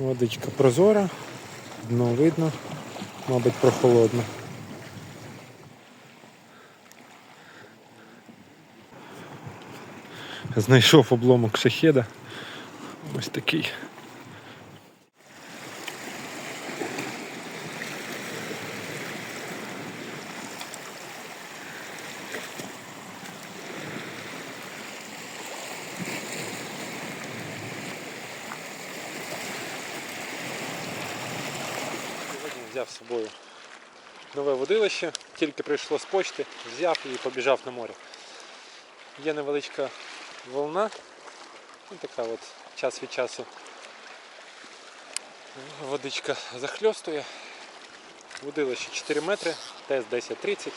Водичка прозора, дно видно, мабуть, прохолодно. Знайшов обломок шахеда. Ось такий. Сьогодні взяв з собою нове водилище, тільки прийшло з почти, взяв і побіжав на море. Є невеличка волна, ну, така от час від часу водичка захльостує. Водилище 4 метри, ТС 10-30.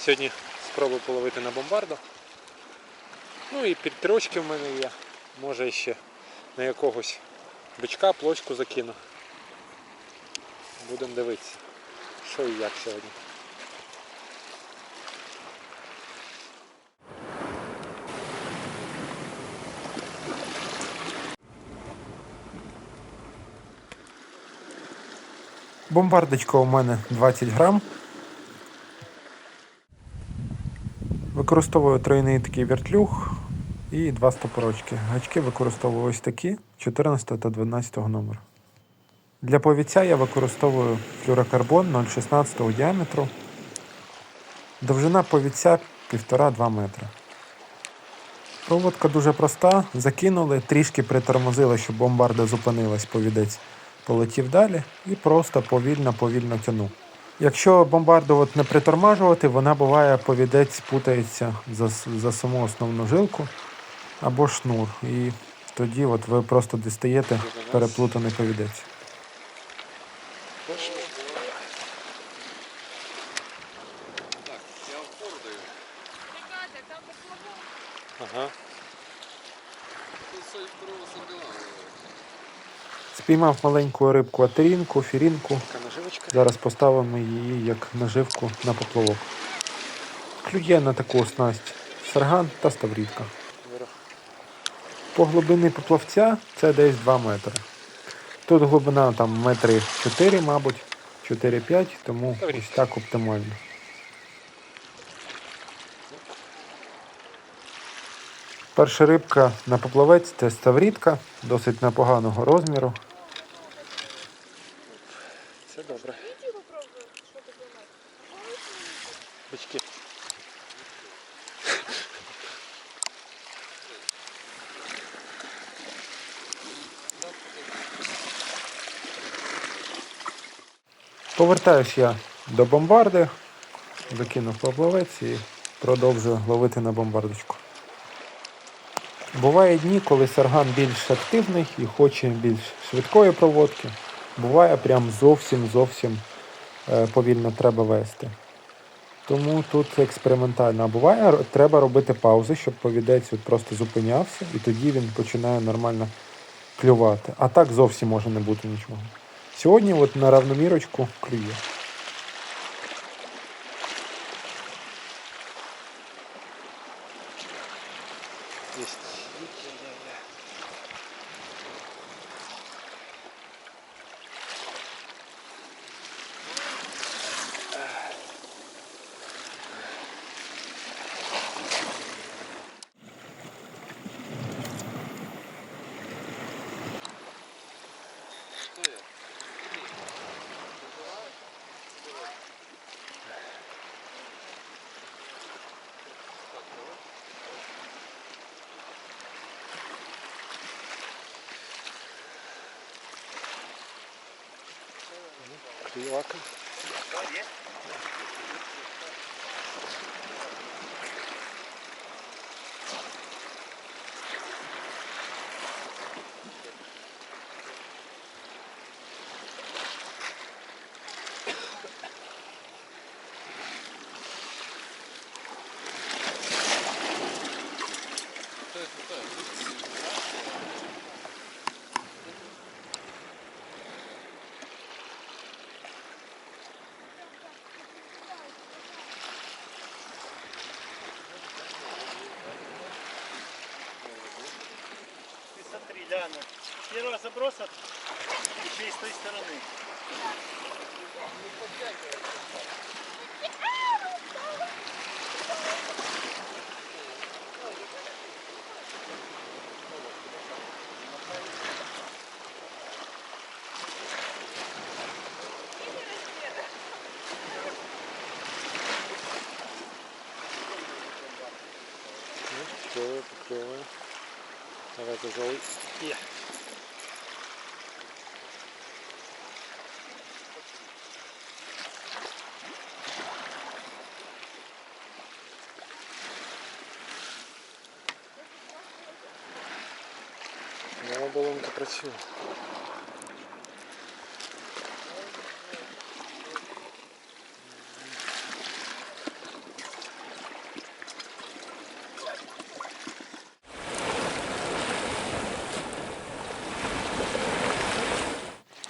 Сьогодні спробую половити на бомбарду. Ну і підтрошки в мене є. Може ще на якогось бичка плочку закину. Будемо дивитися, що і як сьогодні. Бомбардочка у мене 20 грам. Використовую тройний такий вертлюг і два стопорочки. Гачки використовую ось такі 14 та 12 номер. Для повіця я використовую флюрокарбон 0,16 діаметру. Довжина повіця 1,5-2 метри. Проводка дуже проста. Закинули, трішки притормозили, щоб бомбарда зупинилась, повідець полетів далі і просто повільно-повільно тянув. Якщо бомбарду от не притормажувати, вона буває повідець путається за, за саму основну жилку або шнур. І тоді от ви просто дістаєте переплутаний повідець. Так, я опору даю. Чекайте, там поплавок. Ага. Тут суть корова сандила. Спіймав маленьку рибку атерінку, фірінку. Зараз поставимо її як наживку на поплавок. Клює на таку снасть сарган та ставрідка. По глибині поплавця це десь 2 метри. Тут глибина там метри 4, мабуть, 4-5, тому ось так оптимально. Перша рибка на поплавець це ставрідка, досить непоганого розміру. Це добре. Бички. Повертаюсь я до бомбарди, закинув поплавець і продовжую ловити на бомбардочку. Буває дні, коли сарган більш активний і хоче більш швидкої проводки. Буває прям зовсім зовсім е, повільно треба вести. Тому тут експериментально. А буває, треба робити паузи, щоб повідець просто зупинявся, і тоді він починає нормально клювати. А так зовсім може не бути нічого. Сьогодні от на равномірочку клює. Yeah, yeah, yeah. You're welcome. Клювака. Первого заброса еще и с той стороны. Балонка працює.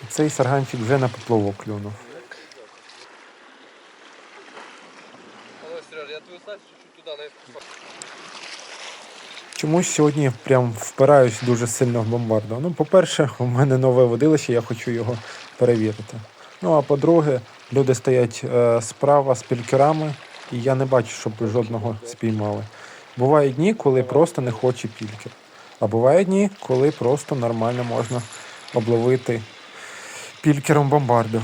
Цей сарганчик вже на поплавок клюнув. Чомусь сьогодні прям впираюсь дуже сильно в бомбарду. Ну, по-перше, у мене нове водилище, я хочу його перевірити. Ну а по-друге, люди стоять е, справа з пількерами, і я не бачу, щоб жодного спіймали. Бувають дні, коли просто не хоче пількер. А бувають дні, коли просто нормально можна обловити пількером бомбарду.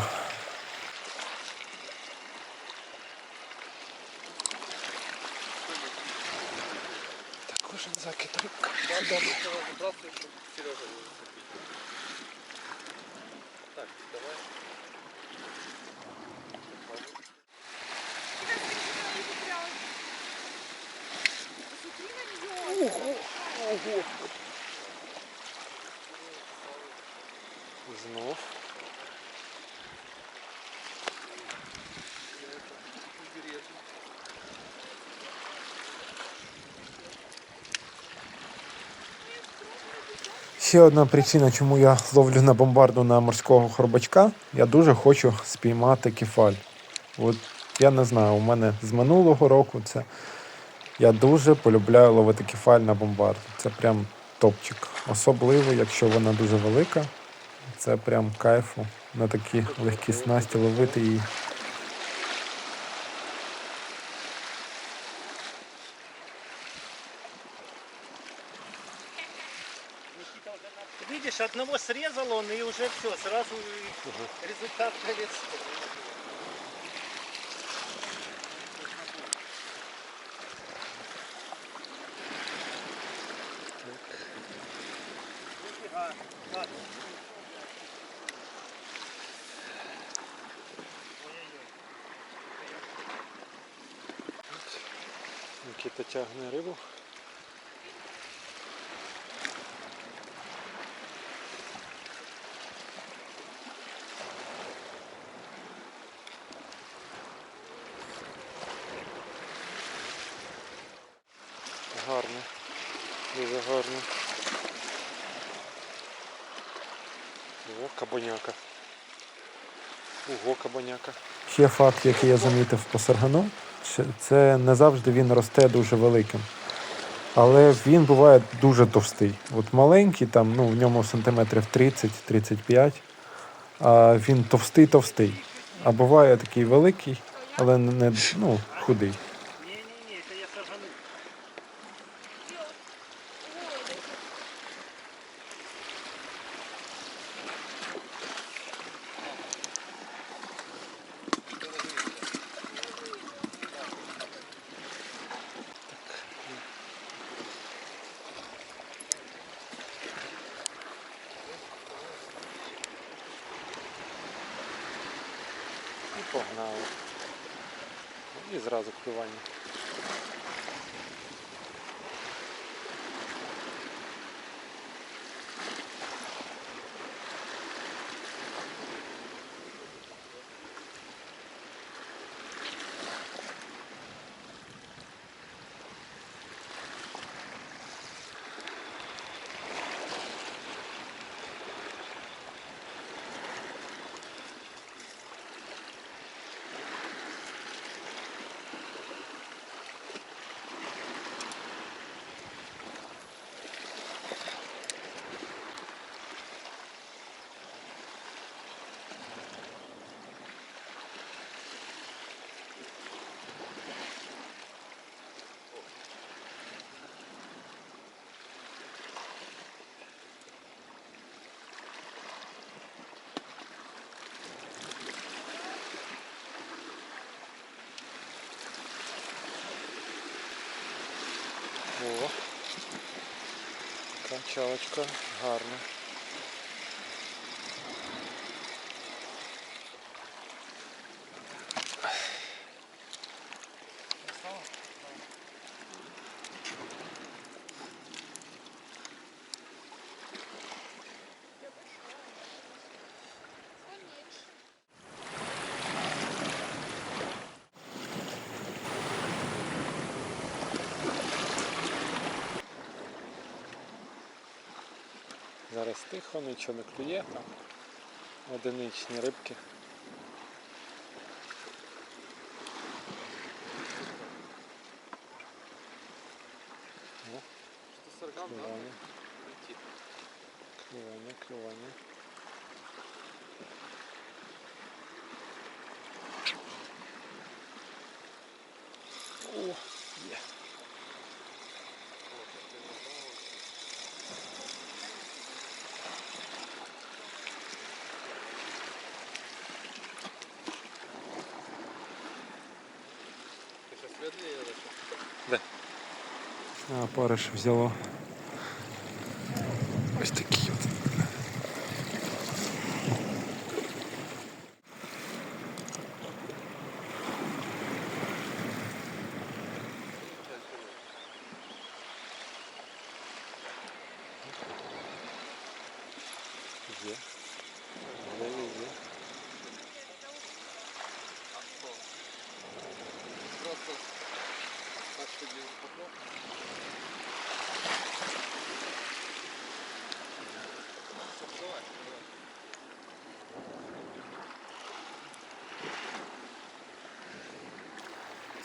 Кожен закид рибка. Здравствуй, щоб Сережа не зацепить. Так, давай. Знов. Ще одна причина, чому я ловлю на бомбарду на морського хорбачка. Я дуже хочу спіймати кефаль. От я не знаю, у мене з минулого року це. Я дуже полюбляю ловити кефаль на бомбарду. Це прям топчик. Особливо, якщо вона дуже велика. Це прям кайфу на такі легкі снасті ловити її. Видишь, одного срезал он и уже все, сразу результат на лицо. Ой-ой-ой. Тягне рибу. Гарно. Дуже гарно. О, кабаняка. Ого, кабаняка. Ще факт, який я замітив по саргану, це не завжди він росте дуже великим. Але він буває дуже товстий. От маленький, там, ну, в ньому сантиметрів 30-35, а він товстий-товстий. А буває такий великий, але не ну, худий. І погнали. І зразу клювання. Покльовочка гарна. Зараз тихо, нічого не клює, там одиничні рибки. Что? Клювання, клювання, клювання. А, париш взяло. Ось такі от. Є. Є, є, є. А что? Просто так, что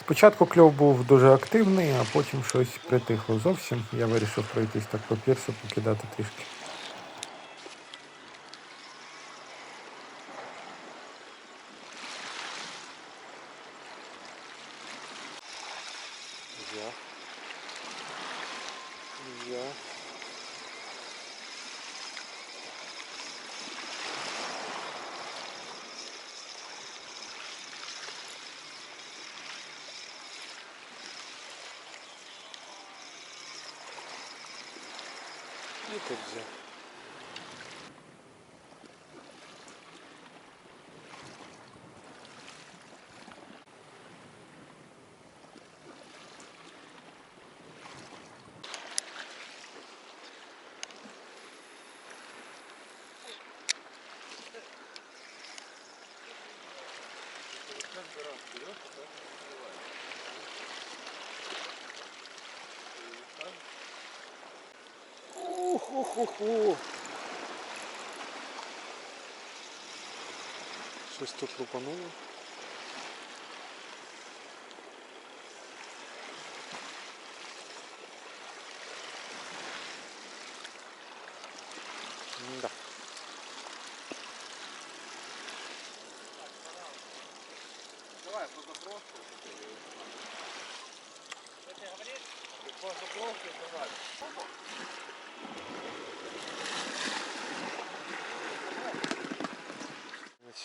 Спочатку кльов був дуже активний, а потім щось притихло зовсім. Я вирішив пройтись так по пірсу, покидати трішки. Я. Я. І тут взяв. Уху-ху-ху. Щось тут лупануло.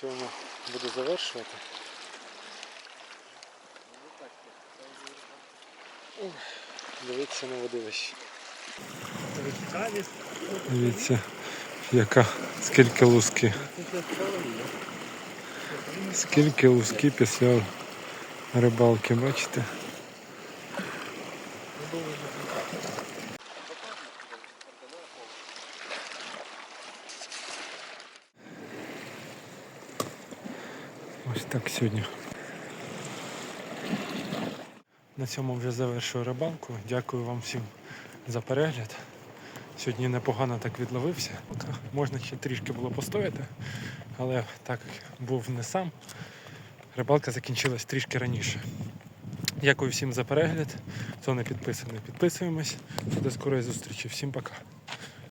Цьому буду завершувати. Дивіться на водилище. Дивіться, яка, скільки луски. Скільки луски після рибалки, бачите? Ось так сьогодні. На цьому вже завершую рибалку. Дякую вам всім за перегляд. Сьогодні непогано так відловився. Можна ще трішки було постояти, але так був не сам. Рибалка закінчилась трішки раніше. Дякую всім за перегляд. Хто не підписаний, підписуємось. До скорої зустрічі. Всім пока.